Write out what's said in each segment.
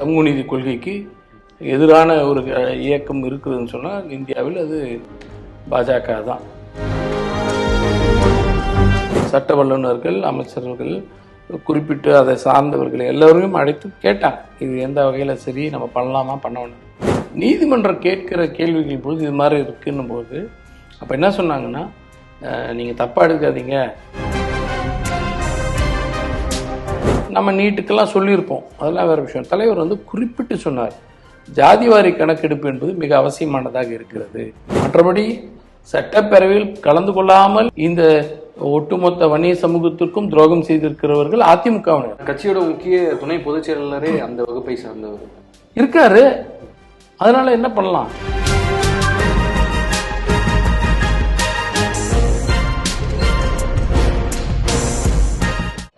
சமூக நீதி கொள்கைக்கு எதிரான ஒரு இயக்கம் இருக்குதுன்னு சொன்னால் இந்தியாவில் அது பாஜக தான். சட்ட வல்லுநர்கள் அமைச்சர்கள் குறிப்பிட்டு அதை சார்ந்தவர்கள் எல்லோரையும் அழைத்து கேட்டாங்க. இது எந்த வகையில் சரி நம்ம பண்ணலாமா பண்ண வேண்டாம் நீதிமன்றம் கேட்கிற கேள்விகள் போது இது மாதிரி இருக்குன்னும் போது அப்போ என்ன சொன்னாங்கன்னா நீங்கள் தப்பாக எடுக்காதீங்க. நம்ம நீட்டுக்கெல்லாம் சொல்லியிருப்போம். அதெல்லாம் வேற விஷயம். தலைவர் வந்து குறிப்பிட்டு சொன்னார். ஜாதிவாரி கணக்கெடுப்பு என்பது மிக அவசியமானதாக இருக்கிறது. மற்றபடி சட்டப்பேரவையில் கலந்து கொள்ளாமல் இந்த ஒட்டுமொத்த வன்னிய சமூகத்திற்கும் துரோகம் செய்திருக்கிறவர்கள் அதிமுகவினர். கட்சியோட முக்கிய துணை பொதுச் செயலாளரே அந்த வகுப்பை சார்ந்தவர். இருக்காரு. அதனால என்ன பண்ணலாம்?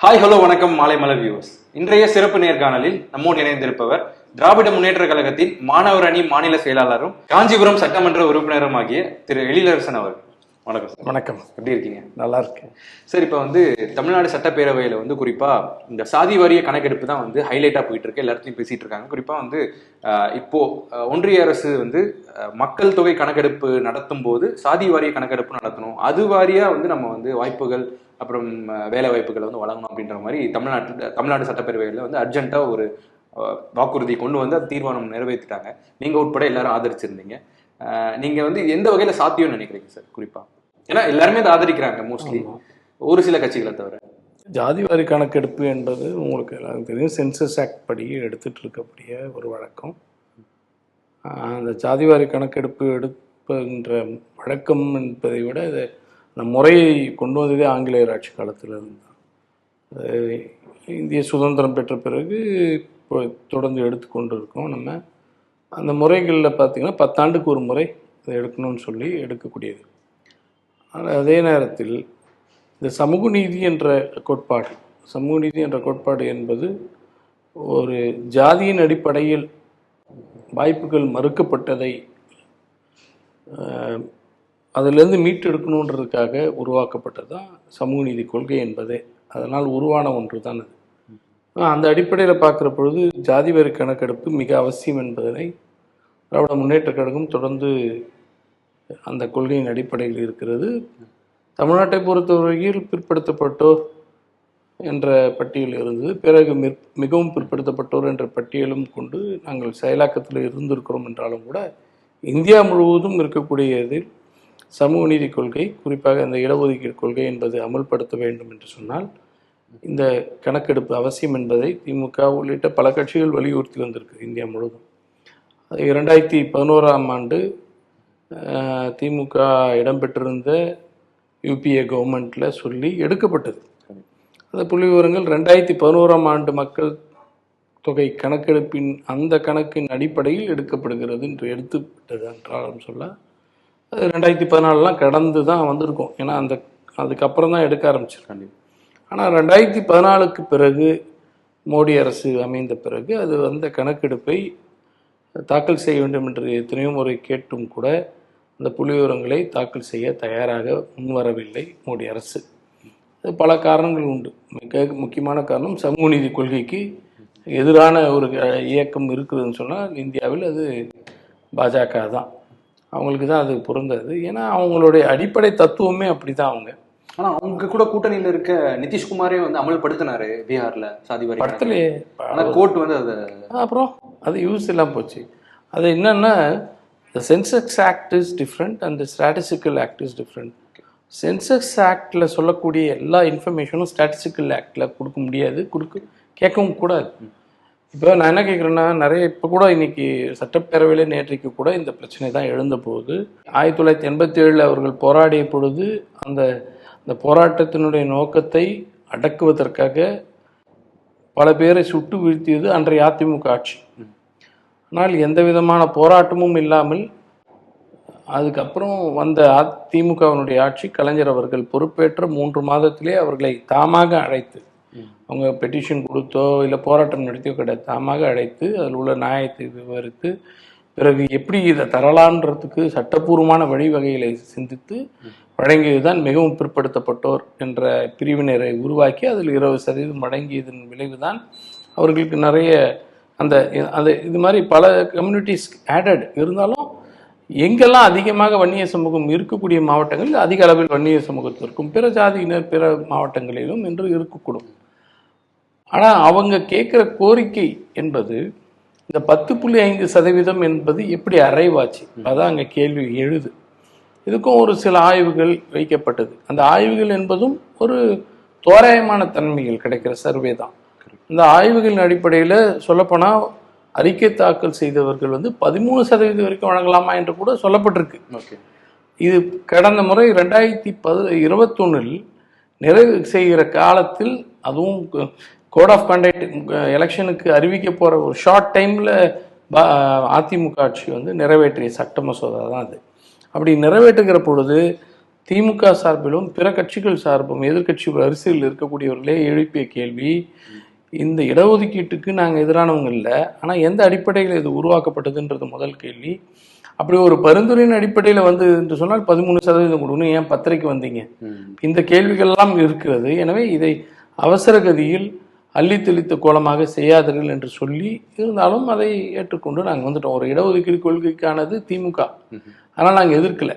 ஹாய் ஹலோ வணக்கம் மாலை மலர் வியூவர்ஸ் இன்றைய சிறப்பு நேர்காணலில் நம்மோடு இணைந்திருப்பவர் திராவிட முன்னேற்ற கழகத்தின் மாணவர் அணி மாநில செயலாளரும் காஞ்சிபுரம் சட்டமன்ற உறுப்பினரும் ஆகிய திரு எழிலரசன் அவர்கள். வணக்கம் சார். வணக்கம். எப்படி இருக்கீங்க? நல்லா இருக்கு சார் இப்போ வந்து தமிழ்நாடு சட்டப்பேரவையில் வந்து குறிப்பா இந்த சாதி வாரிய கணக்கெடுப்பு தான் வந்து ஹைலைட்டா போயிட்டு இருக்கு எல்லாத்தையும் பேசிட்டு இருக்காங்க. குறிப்பா வந்து இப்போ ஒன்றிய அரசு வந்து மக்கள் தொகை கணக்கெடுப்பு நடத்தும் போது சாதி வாரிய கணக்கெடுப்பு நடத்தணும். அது வாரியா வந்து நம்ம வந்து வாய்ப்புகள் அப்புறம் வேலை வாய்ப்புகளை வந்து வழங்கணும் அப்படின்ற மாதிரி தமிழ்நாட்டு தமிழ்நாடு சட்டப்பேரவையில் வந்து அர்ஜென்ட்டா ஒரு வாக்குறுதி கொண்டு வந்து தீர்மானம் நிறைவேற்றிட்டாங்க. நீங்க உட்பட எல்லாரும் ஆதரிச்சிருந்தீங்க. ஆஹ், நீங்க வந்து எந்த வகையில சாத்தியம்னு நினைக்கிறீங்க சார் குறிப்பா? ஏன்னா எல்லாருமே அதை ஆதரிக்கிறாங்க மோஸ்ட்லி ஒரு சில கட்சிகளை தவிர. ஜாதிவாரி கணக்கெடுப்பு என்பது உங்களுக்கு எல்லாருக்கும் தெரியும். சென்சஸ் ஆக்ட் படி எடுத்துட்டு இருக்கக்கூடிய ஒரு வழக்கம். அந்த ஜாதிவாரி கணக்கெடுப்பு எடுப்புகின்ற வழக்கம் என்பதை விட இது அந்த முறையை கொண்டு வந்ததே ஆங்கிலேயர் ஆட்சி காலத்தில் இருந்து இந்திய சுதந்திரம் பெற்ற பிறகு இப்போ தொடர்ந்து எடுத்துக்கொண்டு இருக்கோம் நம்ம. அந்த முறைகளில் பார்த்தீங்கன்னா பத்தாண்டுக்கு ஒரு முறை இதை எடுக்கணும்னு சொல்லி எடுக்கக்கூடியது. ஆனால் அதே நேரத்தில் இந்த சமூக நீதி என்ற கோட்பாடு சமூக நீதி என்ற கோட்பாடு என்பது ஒரு ஜாதியின் அடிப்படையில் வாய்ப்புகள் மறுக்கப்பட்டதை அதிலிருந்து மீட்டெடுக்கணுன்றதுக்காக உருவாக்கப்பட்டது தான் சமூக நீதி கொள்கை என்பதே. அதனால் உருவான ஒன்று தான் அது. அந்த அடிப்படையில் பார்க்குற பொழுது ஜாதி வாரி கணக்கெடுப்பு மிக அவசியம் என்பதனை திராவிட முன்னேற்ற கழகம் தொடர்ந்து அந்த கொள்கையின் அடிப்படையில் இருக்கிறது. தமிழ்நாட்டை பொறுத்தவரையில் பிற்படுத்தப்பட்டோர் என்ற பட்டியல் இருந்தது. பிறகு மிகவும் பிற்படுத்தப்பட்டோர் என்ற பட்டியலும் கொண்டு நாங்கள் செயலாக்கத்தில் இருந்திருக்கிறோம் என்றாலும் கூட இந்தியா முழுவதும் இருக்கக்கூடியதில் சமூக நீதி கொள்கை குறிப்பாக இந்த இடஒதுக்கீடு கொள்கை என்பது அமல்படுத்த வேண்டும் என்று சொன்னால் இந்த கணக்கெடுப்பு அவசியம் என்பதை திமுக உள்ளிட்ட பல கட்சிகள் வலியுறுத்தி வந்திருக்கு இந்தியா முழுவதும். இரண்டாயிரத்தி பதினோராம் ஆண்டு திமுக இடம்பெற்றிருந்த யூபிஏ கவர்மெண்ட்டில் சொல்லி எடுக்கப்பட்டது. அந்த புள்ளி விவரங்கள் ரெண்டாயிரத்தி பதினோராம் ஆண்டு மக்கள் தொகை கணக்கெடுப்பின் அந்த கணக்கின் அடிப்படையில் எடுக்கப்படுகிறது என்று எடுத்துவிட்டது என்றாலும் சொல்ல ரெண்டாயிரத்தி பதினாலெலாம் கடந்து தான் வந்திருக்கும். ஏன்னா அந்த அதுக்கப்புறம் தான் எடுக்க ஆரம்பிச்சிருக்காங்க ஆனால் ரெண்டாயிரத்தி பதினாலுக்கு பிறகு மோடி அரசு அமைந்த பிறகு அது அந்த கணக்கெடுப்பை தாக்கல் செய்ய வேண்டும் என்று எத்தனையோ முறை கேட்டும் கூட அந்த புள்ளிவிவரங்களை தாக்கல் செய்ய தயாராக முன்வரவில்லை மோடி அரசு. அது பல காரணங்கள் உண்டு. மிக முக்கியமான காரணம் சமூக நீதி கொள்கைக்கு எதிரான ஒரு இயக்கம் இருக்குதுன்னு சொன்னால் இந்தியாவில் அது பாஜக தான் அவங்களுக்கு தான் அது பொருந்தது. ஏன்னா அவங்களுடைய அடிப்படை தத்துவமே அப்படி தான் அவங்க. ஆனா அவங்க கூட கூட்டணியில இருக்க நிதிஷ்குமாரே வந்து அமல்படுத்தினாரு பீகார்ல சாதி வாரி. படத்துலேயே ஆனா கோர்ட் வந்து அதை அப்புறம் அது யூஸ் எல்லாம் போச்சு. அது என்னன்னா the census act is different and statistical act is different census ஆக்டில் சொல்லக்கூடிய எல்லா இன்ஃபர்மேஷனும் ஸ்டாட்டிஸ்டிக்கல் ஆக்டில் கொடுக்க முடியாது. கொடுக்க கேட்கவும் கூடாது. இப்போ நான் என்ன கேட்குறேன்னா நிறைய இப்போ கூட இன்னைக்கு சட்டப்பேரவையில் நேற்றைக்கு கூட இந்த பிரச்சனை தான் எழுந்த போது ஆயிரத்தி தொள்ளாயிரத்தி எண்பத்தி ஏழில் அவர்கள் போராடிய பொழுது அந்த அந்த போராட்டத்தினுடைய நோக்கத்தை அடக்குவதற்காக பல பேரை சுட்டு வீழ்த்தியது அன்றைய அதிமுக ஆட்சி. ஆனால் எந்த விதமான போராட்டமும் இல்லாமல் அதுக்கப்புறம் வந்த அதிமுகவினுடைய ஆட்சி கலைஞர் அவர்கள் பொறுப்பேற்ற மூன்று மாதத்திலே அவர்களை தாமாக அழைத்து அவங்க பெட்டிஷன் கொடுத்தோ இல்லை போராட்டம் நடத்தியோ கிடையாது. தாமாக அழைத்து அதில் உள்ள நியாயத்தை விவரித்து பிறகு எப்படி இதை தரலான்றதுக்கு சட்டப்பூர்வமான வழிவகைகளை சிந்தித்து வழங்கியதுதான் மிகவும் பிற்படுத்தப்பட்டோர் என்ற பிரிவினரை உருவாக்கி அதில் இருபது சதவீதம் வழங்கியதன் விளைவுதான் அவர்களுக்கு நிறைய அந்த அந்த இது மாதிரி பல கம்யூனிட்டிஸ் ஆடட் இருந்தாலும் எங்கெல்லாம் அதிகமாக வன்னிய சமூகம் இருக்கக்கூடிய மாவட்டங்களில் அதிக அளவில் வன்னிய சமூகத்திற்கும் பிற ஜாதியினர் பிற மாவட்டங்களிலும் இன்று இருக்கக்கூடும். ஆனால் அவங்க கேட்குற கோரிக்கை என்பது இந்த பத்து புள்ளி ஐந்து சதவீதம் என்பது எப்படி அரைவாச்சு? அதான் அங்கே கேள்வி எழுது. இதுக்கும் ஒரு சில ஆய்வுகள் வைக்கப்பட்டது. அந்த ஆய்வுகள் என்பதும் ஒரு தோராயமான தன்மைகள் கிடைக்கிற சர்வே தான். இந்த ஆய்வுகளின் அடிப்படையில் சொல்லப்போனால் அறிக்கை தாக்கல் செய்தவர்கள் வந்து பதிமூணு சதவீதம் வரைக்கும் வழங்கலாமா என்று கூட சொல்லப்பட்டிருக்கு. ஓகே. இது கடந்த முறை ரெண்டாயிரத்தி பது இருபத்தொன்னில் நிறைவு செய்கிற காலத்தில் அதுவும் கோட் ஆஃப் கண்டக்ட் எலெக்ஷனுக்கு அறிவிக்க போகிற ஒரு ஷார்ட் டைமில் அதிமுக ஆட்சி வந்து நிறைவேற்றிய சட்ட மசோதா தான் அது. அப்படி நிறைவேற்றுகிற பொழுது திமுக சார்பிலும் பிற கட்சிகள் சார்பும் எதிர்க்கட்சி வரிசையில் இருக்கக்கூடியவர்களே எழுப்பிய கேள்வி இந்த இடஒதுக்கீட்டுக்கு நாங்கள் எதிரானவங்க இல்லை ஆனால் எந்த அடிப்படையில் இது உருவாக்கப்பட்டதுன்றது முதல் கேள்வி. அப்படி ஒரு பரிந்துரையின் அடிப்படையில் வந்து என்று சொன்னால் பதிமூணு சதவீதம் கொடுக்கணும் ஏன் பத்திரைக்கு வந்தீங்க? இந்த கேள்விகள்லாம் இருக்கிறது. எனவே இதை அவசர கதியில் அள்ளி தெளித்த கோலமாக செய்யாதீர்கள் என்று சொல்லி இருந்தாலும் அதை ஏற்றுக்கொண்டு நாங்கள் வந்துட்டோம். ஒரு இடஒதுக்கீடு கொள்கைக்கானது திமுக. ஆனால் நாங்கள் எதிர்க்கல.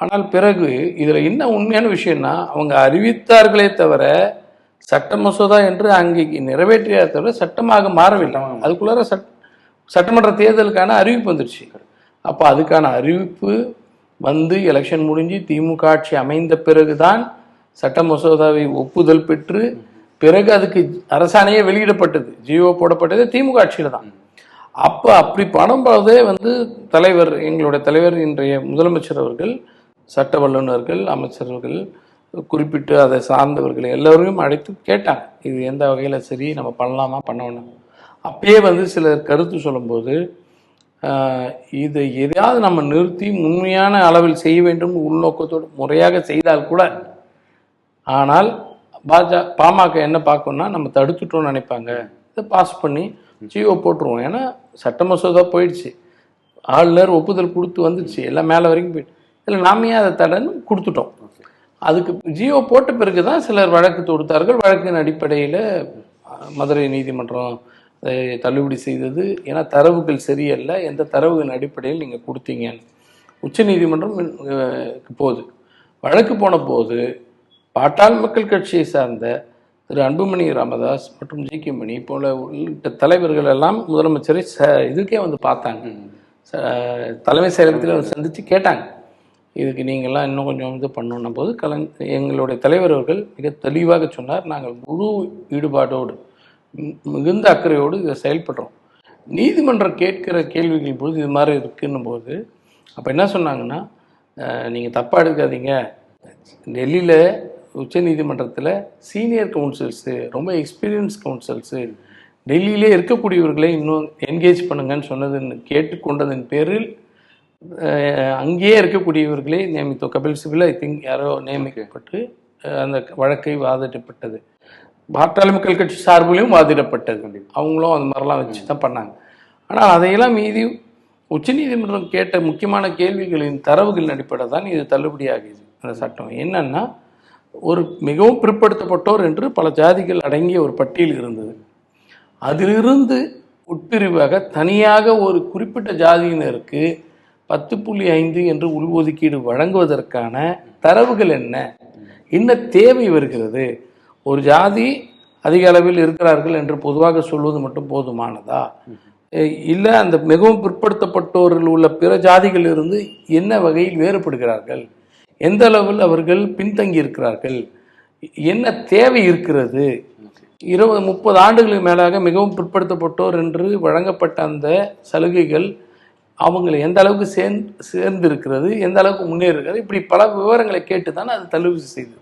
ஆனால் பிறகு இதில் என்ன உண்மையான விஷயம்னா அவங்க அறிவித்தார்களே தவிர சட்ட மசோதா என்று அங்கே நிறைவேற்றிய தவிர சட்டமாக மாறவில்லை. அதுக்குள்ளார சட் சட்டமன்ற தேர்தலுக்கான அறிவிப்பு வந்துருச்சு. அப்போ அதுக்கான அறிவிப்பு வந்து எலெக்ஷன் முடிஞ்சு திமுக ஆட்சி அமைந்த பிறகுதான் சட்ட மசோதாவை ஒப்புதல் பெற்று பிறகு அதுக்கு அரசாணையே வெளியிடப்பட்டது. ஜியோ போடப்பட்டது. திமுக ஆட்சியில் தான். அப்போ அப்படி பணம்போதே வந்து தலைவர் எங்களுடைய தலைவர் இன்றைய முதலமைச்சர் அவர்கள் சட்ட வல்லுநர்கள் அமைச்சர்கள் குறிப்பிட்டு அதை சார்ந்தவர்கள் எல்லோரையும் அழைத்து கேட்டாங்க. இது எந்த வகையில் சரி நம்ம பண்ணலாமா பண்ண வேணாம் அப்பயே வந்து சிலர் கருத்து சொல்லும்போது இதை எதையாவது நம்ம நிறுத்தி உண்மையான அளவில் செய்ய வேண்டும் உள்நோக்கத்தோடு முறையாக செய்தால் கூட ஆனால் பாஜக பாமக என்ன பார்க்கணும்னா நம்ம தடுத்துட்டோம்னு நினைப்பாங்க. இதை பாஸ் பண்ணி ஜியோ போட்டுருவோம். ஏன்னா சட்ட மசோதா போயிடுச்சு. ஆளுநர் ஒப்புதல் கொடுத்து வந்துடுச்சு எல்லாம் மேலே வரைக்கும் போயிட்டு. இதில் நாமையே அதை தடன்னு கொடுத்துட்டோம். அதுக்கு ஜியோ போட்ட பிறகு தான் சிலர் வழக்கு தொடுத்தார்கள். வழக்கின் அடிப்படையில் மதுரை நீதிமன்றம் அதை தள்ளுபடி செய்தது. ஏன்னா தரவுகள் சரியல்ல. எந்த தரவுகளின் அடிப்படையில் நீங்கள் கொடுத்தீங்கன்னு. உச்ச நீதிமன்றம் போகுது. வழக்கு போன போது பாட்டாள் மக்கள் கட்சியை சார்ந்த திரு அன்புமணி ராமதாஸ் மற்றும் ஜி கே மணி போல உள்ளிட்ட தலைவர்கள் எல்லாம் முதலமைச்சரை ச இதுக்கே வந்து பார்த்தாங்க. ச- தலைமை செயலகத்தில் சந்தித்து கேட்டாங்க. இதுக்கு நீங்கள்லாம் இன்னும் கொஞ்சம் இது பண்ணணும் போது கலந் எங்களுடைய தலைவர் அவர்கள் மிக தெளிவாக சொன்னார். நாங்கள் முழு ஈடுபாடோடு மிகுந்த அக்கறையோடு இதை செயல்படுறோம். நீதிமன்றம் கேட்கிற கேள்விகள் பொழுது இது மாதிரி இருக்குன்னும் போது அப்போ என்ன சொன்னாங்கன்னா நீங்கள் தப்பாக எடுக்காதீங்க. டெல்லியில் உச்ச நீதிமன்றத்தில் சீனியர் கவுன்சில்ஸு ரொம்ப எக்ஸ்பீரியன்ஸ் கவுன்சில்ஸு டெல்லியிலே இருக்கக்கூடியவர்களை இன்னும் என்கேஜ் பண்ணுங்கன்னு சொன்னதுன்னு கேட்டுக்கொண்டதன் பேரில் அங்கேயே இருக்கக்கூடியவர்களே நியமித்தோம். கபில் சிபில் ஐ திங்க் யாரோ நியமிக்கப்பட்டு அந்த வழக்கை வாதிடப்பட்டது. பாட்டாளி மக்கள் கட்சி சார்பிலையும் வாதிடப்பட்டது. அவங்களும் அந்த மாதிரிலாம் வச்சு தான் பண்ணாங்க. ஆனால் அதையெல்லாம் மீறி உச்சநீதிமன்றம் கேட்ட முக்கியமான கேள்விகளின் தரவுகளின் அடிப்படையில் தான் இது தள்ளுபடியாகியது. அந்த சட்டம். என்னன்னா ஒரு மிகவும் பிற்படுத்தப்பட்டோர் என்று பல ஜாதிகள் அடங்கிய ஒரு பட்டியல் இருந்தது. அதிலிருந்து உட்பிரிவாக தனியாக ஒரு குறிப்பிட்ட ஜாதியினருக்கு பத்து புள்ளி ஐந்து என்று உள்ஒதுக்கீடு வழங்குவதற்கான தரவுகள் என்ன? என்ன தேவை வருகிறது? ஒரு ஜாதி அதிக அளவில் இருக்கிறார்கள் என்று பொதுவாக சொல்வது மட்டும் போதுமானதா? இல்லை அந்த மிகவும் பிற்படுத்தப்பட்டோரில் உள்ள பிற ஜாதிகளிலிருந்து என்ன வகையில் வேறுபடுகிறார்கள்? எந்த அளவில் அவர்கள் பின்தங்கி இருக்கிறார்கள் என்ன தேவை இருக்கிறது? இருபது முப்பது ஆண்டுகளுக்கு மேலாக மிகவும் பிற்படுத்தப்பட்டோர் என்று வழங்கப்பட்ட அந்த சலுகைகள் அவங்களை எந்த அளவுக்கு சேர்ந்து சேர்ந்து இருக்கிறது எந்த அளவுக்கு முன்னேறி இருக்கிறது இப்படி பல விவரங்களை கேட்டு தான் அது தள்ளுபடி செய்தது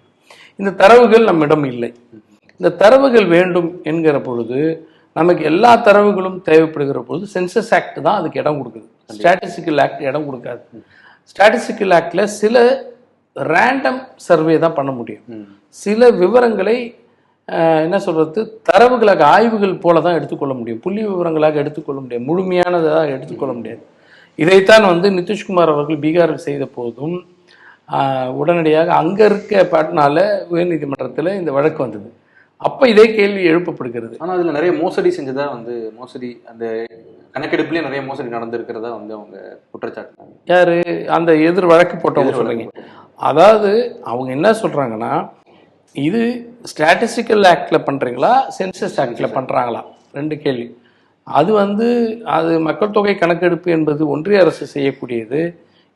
இந்த தரவுகள் நம்மிடம் இல்லை. இந்த தரவுகள் வேண்டும் என்கிற பொழுது நமக்கு எல்லா தரவுகளும் தேவைப்படுகிற பொழுது சென்சஸ் ஆக்ட் தான் அதுக்கு இடம் கொடுக்குது. ஸ்டாட்டிஸ்டிக்கல் ஆக்ட் இடம் கொடுக்காது. ஸ்டாட்டிஸ்டிக்கல் ஆக்டில் சில ரேண்டம் சர்வே தான் பண்ண முடியும். சில விவரங்களை என்ன சொல்றது தரவுகளாக ஆய்வுகள் போல தான் எடுத்துக்கொள்ள முடியும். புள்ளி விவரங்களாக எடுத்துக்கொள்ள முடியாது. முழுமையானதாக எடுத்துக்கொள்ள முடியாது. இதைத்தான் வந்து நிதிஷ்குமார் அவர்கள் பீகாரில் செய்த போதும் உடனடியாக அங்கே இருக்க பாட்னால உயர்நீதிமன்றத்தில் இந்த வழக்கு வந்தது. அப்ப இதே கேள்வி எழுப்பப்படுகிறது. ஆனா அதுல நிறைய மோசடி செஞ்சதா வந்து மோசடி அந்த கணக்கெடுப்புலயே நிறைய மோசடி நடந்திருக்கிறதா வந்து அவங்க குற்றச்சாட்டு யாரு? அந்த எதிர் வழக்கு போட்டவங்க சொல்றீங்க. அதாவது அவங்க என்ன சொல்கிறாங்கன்னா இது ஸ்டாட்டிஸ்டிக்கல் ஆக்டில் பண்ணுறீங்களா சென்சஸ் ஆக்டில் பண்ணுறாங்களா ரெண்டு கேள்வி. அது வந்து அது மக்கள் தொகை கணக்கெடுப்பு என்பது ஒன்றிய அரசு செய்யக்கூடியது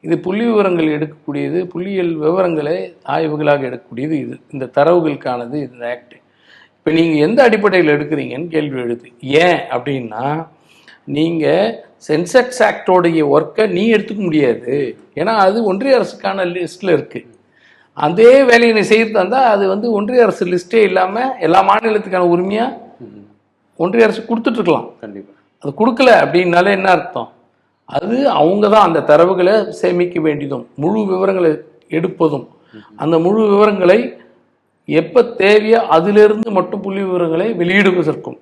இது புள்ளி விவரங்கள் எடுக்கக்கூடியது புள்ளியியல் விவரங்களை ஆய்வுகளாக எடுக்கக்கூடியது இது இந்த தரவுகளுக்கானது இந்த ஆக்ட் இப்போ நீங்கள் எந்த அடிப்படையில் எடுக்கிறீங்கன்னு கேள்வி எழுது. ஏன் அப்படின்னா நீங்கள் சென்செக்ஸ் ஆக்டோடைய ஒர்க்கை நீ எடுத்துக்க முடியாது. ஏன்னா அது ஒன்றிய அரசுக்கான லிஸ்ட்டில் இருக்குது அதே வேலையை நீ செய்யறதா இருந்தால் அது வந்து ஒன்றிய அரசு லிஸ்ட்டே இல்லாமல் எல்லா மாநிலத்துக்கான உரிமையாக ஒன்றிய அரசு கொடுத்துட்ருக்கலாம். கண்டிப்பா. அது கொடுக்கல அப்படின்னாலே என்ன அர்த்தம்? அது அவங்க தான் அந்த தரவுகளை சேமிக்க வேண்டியதும் முழு விவரங்களை எடுப்பதும். அந்த முழு விவரங்களை எப்போ தேவையோ அதிலிருந்து மட்டும் புள்ளி விவரங்களை வெளியிடுவதற்கும்.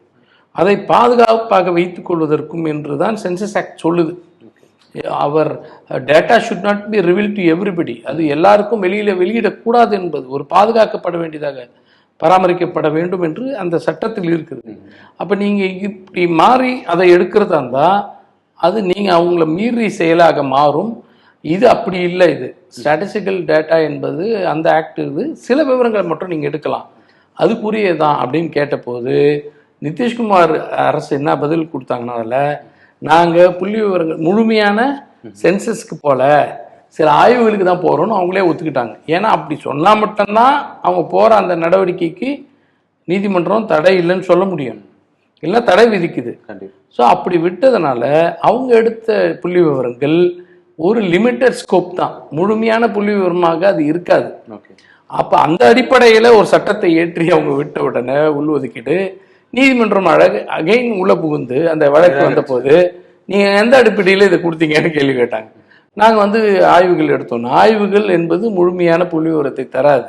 அதை பாதுகாப்பாக வைத்துக் கொள்வதற்கும் என்று தான் சென்சஸ் ஆக்ட் சொல்லுது. Our data should not be reveal to everybody அது எல்லாருக்கும் வெளியில் வெளியிடக்கூடாது என்பது ஒரு பாதுகாக்கப்பட வேண்டியதாக பராமரிக்கப்பட வேண்டும் என்று அந்த சட்டத்தில் இருக்குது. அப்போ நீங்கள் இப்படி மாறி அதை எடுக்கிறதா இருந்தால் அது நீங்கள் அவங்கள மீறி செயலாக மாறும். இது அப்படி இல்லை இது ஸ்டாட்டிஸ்டிக்கல் டேட்டா என்பது அந்த ஆக்ட் இது. சில விவரங்களை மட்டும் நீங்கள் எடுக்கலாம். அதுக்குரியதான் அப்படின்னு கேட்டபோது நிதிஷ்குமார் அரசு என்ன பதில் கொடுத்தாங்கன்னா அதில் நாங்கள் புள்ளி விவரங்கள் முழுமையான சென்சஸ்க்கு போல சில ஆய்வுகளுக்கு தான் போகிறோம்னு அவங்களே ஒத்துக்கிட்டாங்க. ஏன்னா அப்படி சொன்னால் மட்டும்தான் அவங்க போகிற அந்த நடவடிக்கைக்கு நீதிமன்றம் தடை இல்லைன்னு சொல்ல முடியும். இல்லை தடை விதிக்குது. கண்டிப்பா. ஸோ அப்படி விட்டதுனால அவங்க எடுத்த புள்ளி விவரங்கள் ஒரு லிமிட்டட் ஸ்கோப் தான். முழுமையான புள்ளி விவரமாக அது இருக்காது. ஓகே. அப்ப அந்த அடிப்படையில ஒரு சட்டத்தை ஏற்றி அவங்க விட்ட உடனே உள்ஒதுக்கீடு நீதிமன்றம் அழகு அகைன் உள்ள புகுந்து அந்த வழக்கு வந்த போது நீங்க எந்த அடிப்படையில இதை கொடுத்தீங்கன்னு கேள்வி கேட்டாங்க. நாங்க வந்து ஆய்வுகள் எடுத்தோம். ஆய்வுகள் என்பது முழுமையான புள்ளி விவரத்தை தராது.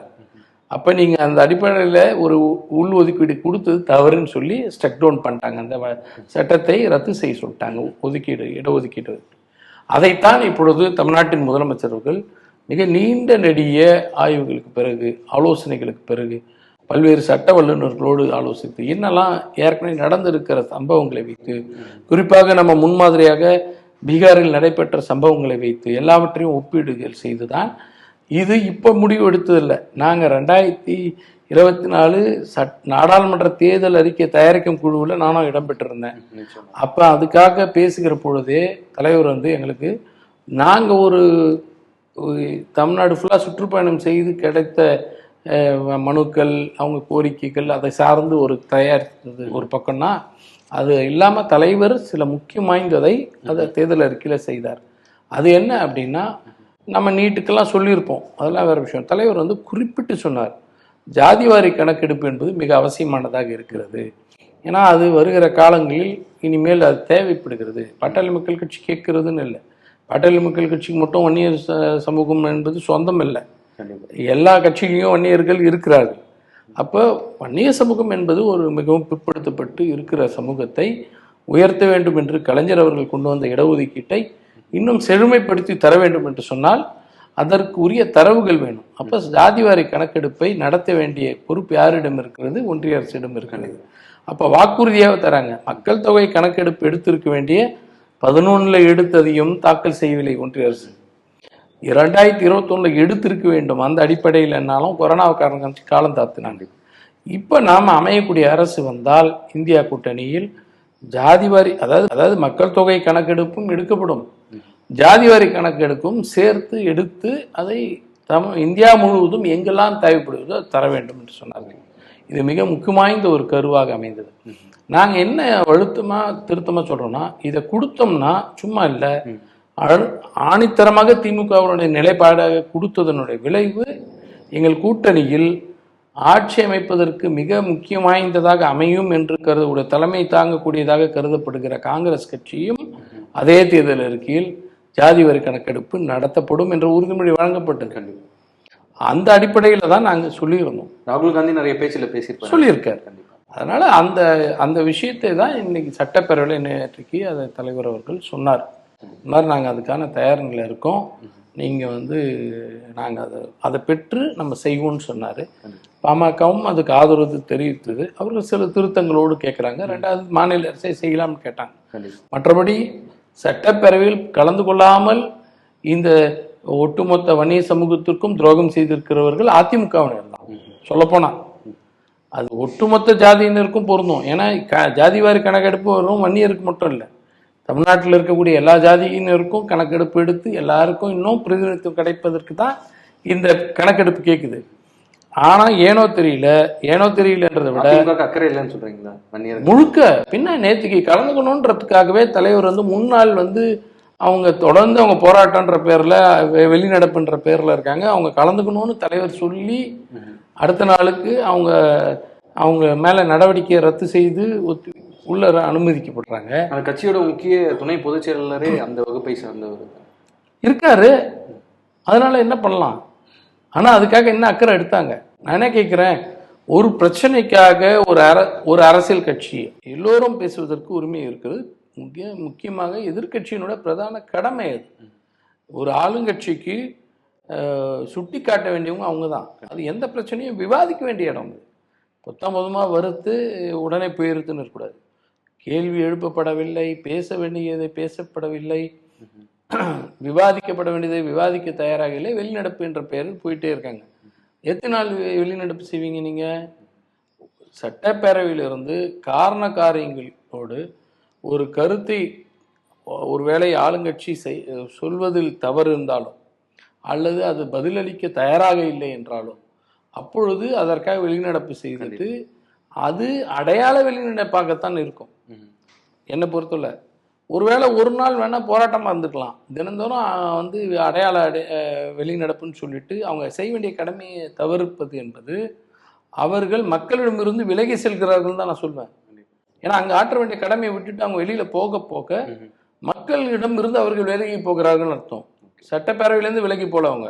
அப்ப நீங்க அந்த அடிப்படையில ஒரு உள் ஒதுக்கீடு கொடுத்தது தவறுன்னு சொல்லி ஸ்டக் டவுன் பண்ணிட்டாங்க. அந்த சட்டத்தை ரத்து செய்ய சொல்லிட்டாங்க. ஒதுக்கீடு இடஒதுக்கீடு. அதைத்தான் இப்பொழுது தமிழ்நாட்டின் முதலமைச்சர்கள் மிக நீண்ட நெடிய ஆய்வுகளுக்கு பிறகு ஆலோசனைகளுக்கு பிறகு பல்வேறு சட்ட வல்லுநர்களோடு ஆலோசித்து என்னெல்லாம் ஏற்கனவே நடந்திருக்கிற சம்பவங்களை வைத்து குறிப்பாக நம்ம முன்மாதிரியாக பீகாரில் நடைபெற்ற சம்பவங்களை வைத்து எல்லாவற்றையும் ஒப்பீடுகள் செய்துதான் இது இப்போ முடிவு எடுத்ததில்லை. நாங்கள் ரெண்டாயிரத்தி இருபத்தி நாலு சட் நாடாளுமன்ற தேர்தல் அறிக்கை தயாரிக்கும் குழுவில் நானும் இடம்பெற்றிருந்தேன் அப்போ அதுக்காக பேசுகிற பொழுதே தலைவர் வந்து எங்களுக்கு நாங்கள் ஒரு தமிழ்நாடு ஃபுல்லாக சுற்றுப்பயணம் செய்து கிடைத்த மனுக்கள் அவங்க கோரிக்கைகள் அதை சார்ந்து ஒரு தயாரித்தது ஒரு பக்கம்னா அது இல்லாமல் தலைவர் சில முக்கியம் வாய்ந்ததை அதை தேர்தல் அறிக்கையில் செய்தார். அது என்ன அப்படின்னா நம்ம நீட்டுக்கெல்லாம் சொல்லியிருப்போம். அதெல்லாம் வேறு விஷயம். தலைவர் வந்து குறிப்பிட்டு சொன்னார். ஜாதிவாரி கணக்கெடுப்பு என்பது மிக அவசியமானதாக இருக்கிறது. ஏன்னா அது வருகிற காலங்களில் இனிமேல் அது தேவைப்படுகிறது. பட்டாளி மக்கள் கட்சி கேட்கறதுன்னு இல்லை. பட்டாளி மக்கள் கட்சிக்கு மட்டும் வன்னியர் ச- சமூகம் என்பது சொந்தம் இல்லை எல்லா கட்சியிலையும் வன்னியர்கள் இருக்கிறார்கள். அப்போ வன்னிய சமூகம் என்பது ஒரு மிகவும் பிற்படுத்தப்பட்டு இருக்கிற சமூகத்தை உயர்த்த வேண்டும் என்று கலைஞர் அவர்கள் கொண்டு வந்த இடஒதுக்கீட்டை இன்னும் செழுமைப்படுத்தி தர வேண்டும் என்று சொன்னால் அதற்கு உரிய தரவுகள் வேணும். அப்போ ஜாதிவாரி கணக்கெடுப்பை நடத்த வேண்டிய பொறுப்பு யாரிடம் இருக்கிறது? ஒன்றிய அரசிடம் இருக்கிறது. அப்போ வாக்குறுதியாக தராங்க. மக்கள் தொகை கணக்கெடுப்பு எடுத்திருக்க வேண்டிய பதினொன்றில் எடுத்ததையும் தாக்கல் செய்யவில்லை ஒன்றிய அரசு. இரண்டாயிரத்தி இருபத்தொன்னில் எடுத்திருக்க வேண்டும். அந்த அடிப்படையில் என்னாலும் கொரோனா காரணம் காலம் தாத்தினாங்க. இப்போ நாம் அமையக்கூடிய அரசு வந்தால் இந்தியா கூட்டணியில் ஜாதிவாரி அதாவது அதாவது மக்கள் தொகை கணக்கெடுப்பும் எடுக்கப்படும். ஜாதிவாரி கணக்கெடுப்பும் சேர்த்து எடுத்து அதை தம் இந்தியா முழுவதும் எங்கெல்லாம் தேவைப்படுவதோ தர வேண்டும் என்று சொன்னார்கள். இது மிக முக்கியமாய்ந்த ஒரு கருவாக அமைந்தது. நாங்கள் என்ன அழுத்தமாக திருத்தமாக சொல்கிறோம்னா இதை கொடுத்தோம்னா சும்மா இல்லை. ஆணித்தரமாக திமுகவினுடைய நிலைப்பாடாக கொடுத்ததனுடைய விளைவு எங்கள் கூட்டணியில் ஆட்சி அமைப்பதற்கு மிக முக்கியம் வாய்ந்ததாக அமையும் என்று கருத தலைமை தாங்கக்கூடியதாக கருதப்படுகிற காங்கிரஸ் கட்சியும் அதே தேர்தல் அறிக்கையில் ஜாதி வரி கணக்கெடுப்பு நடத்தப்படும் என்ற உறுதிமொழி வழங்கப்பட்டது கண்டிப்பா. அந்த அடிப்படையில் தான் நாங்கள் சொல்லியிருந்தோம். ராகுல் காந்தி நிறைய பேச்சுல பேசியிருப்பாரு. சொல்லியிருக்காரு. அதனால அந்த அந்த விஷயத்தை தான் இன்னைக்கு சட்டப்பேரவையில் நேற்றுக்கு அதை தலைவர் அவர்கள் சொன்னார். இந்த மாதிரி நாங்கள் அதுக்கான தயார் நிலையில் இருக்கோம். நீங்கள் வந்து நாங்கள் அதை அதை பெற்று நம்ம செய்வோம்னு சொன்னார். பாமகவும் அதுக்கு ஆதரவு தெரிவித்தது. அவர்கள் சில திருத்தங்களோடு கேட்குறாங்க ரெண்டாவது மாநில அரசை செய்யலாம்னு கேட்டாங்க. மற்றபடி சட்டப்பேரவையில் கலந்து கொள்ளாமல் இந்த ஒட்டுமொத்த வன்னிய சமூகத்திற்கும் துரோகம் செய்திருக்கிறவர்கள் அதிமுகவினர் தான். சொல்லப்போனால் அது ஒட்டுமொத்த ஜாதியினருக்கும் பொருந்தும். ஏன்னா ஜாதிவாரி கணக்கெடுப்பு வரும் வன்னியருக்கு மட்டும் இல்லை. தமிழ்நாட்டில் இருக்கக்கூடிய எல்லா ஜாதியினருக்கும் கணக்கெடுப்பு எடுத்து எல்லாருக்கும் இன்னும் பிரதிநிதித்துவம் கிடைப்பதற்கு தான் இந்த கணக்கெடுப்பு கேட்குது ஆனால் ஏனோ தெரியல ஏனோ தெரியலன்றதை விட அக்கறை இல்லைன்னு சொல்றீங்களா? முழுக்க. பின்ன நேற்றுக்கு கலந்துக்கணுன்றதுக்காகவே தலைவர் வந்து முன்னாள் வந்து அவங்க தொடர்ந்து அவங்க போராட்டன்ற பேர்ல வெளிநடப்புன்ற பேர்ல இருக்காங்க. அவங்க கலந்துக்கணும்னு தலைவர் சொல்லி அடுத்த நாளுக்கு அவங்க அவங்க மேல நடவடிக்கையை ரத்து செய்து ஒத்து உள்ள அனுமதிக்கப்படுறாங்க. அந்த கட்சியோட முக்கிய துணை பொதுச் செயலாளரே அந்த வகுப்பை சார்ந்தவர். இருக்காரு. அதனால என்ன பண்ணலாம்? ஆனா அதுக்காக என்ன அக்கறை எடுத்தாங்க? நான் என்ன கேட்கிறேன் ஒரு பிரச்சனைக்காக ஒரு அர ஒரு அரசியல் கட்சி எல்லோரும் பேசுவதற்கு உரிமை இருக்கிறது. முக்கிய முக்கியமாக எதிர்க்கட்சியினோட பிரதான கடமை அது. ஒரு ஆளுங்கட்சிக்கு சுட்டி காட்ட வேண்டியவங்க அவங்க தான் அது எந்த பிரச்சனையும் விவாதிக்க வேண்டிய இடம் அது. பொத்தாம் பொதுமாக வறுத்து உடனே போயிருத்துன்னு இருக்கக்கூடாது. கேள்வி எழுப்பப்படவில்லை பேச வேண்டியதை பேசப்படவில்லை விவாதிக்கப்பட வேண்டியதை விவாதிக்க தயாராக இல்லை. வெளிநடப்பு என்ற பெயரில் போயிட்டே இருக்காங்க. எத்தனை நாள் வெளிநடப்பு செய்வீங்க நீங்க? சட்டப்பேரவையிலிருந்து காரண காரியங்களோடு ஒரு கருத்தை ஒருவேளை ஆளுங்கட்சி செய் சொல்வதில் தவறு இருந்தாலும் அல்லது அது பதிலளிக்க தயாராக இல்லை என்றாலும் அப்பொழுது அதற்காக வெளிநடப்பு செய்துட்டு அது அடையாள வெளிநடப்பாகத்தான் இருக்கும். என்னை பொறுத்தவரை. ஒருவேளை ஒரு நாள் வேணா போராட்டமா இருந்துக்கலாம். தினந்தோறும் வந்து அடையாள அடை வெளிநடப்புன்னு சொல்லிட்டு அவங்க செய்ய வேண்டிய கடமையை தவிர்ப்பது என்பது அவர்கள் மக்களிடமிருந்து விலகி செல்கிறார்கள் தான் நான் சொல்வேன். ஏன்னா அங்க ஆற்ற வேண்டிய கடமையை விட்டுட்டு அவங்க வெளியில போக போக மக்களிடம் இருந்து அவர்கள் விலகி போகிறார்கள் அர்த்தம். சட்டப்பேரவையிலேருந்து விலகி போல அவங்க.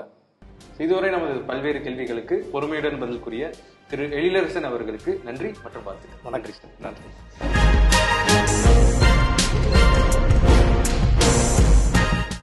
இதுவரை நமது பல்வேறு கேள்விகளுக்கு பொறுமையுடன் பதில் கூறிய திரு எழிலரசன் அவர்களுக்கு நன்றி மற்றும் வாழ்த்துக்கள். வணக்கம். நன்றி.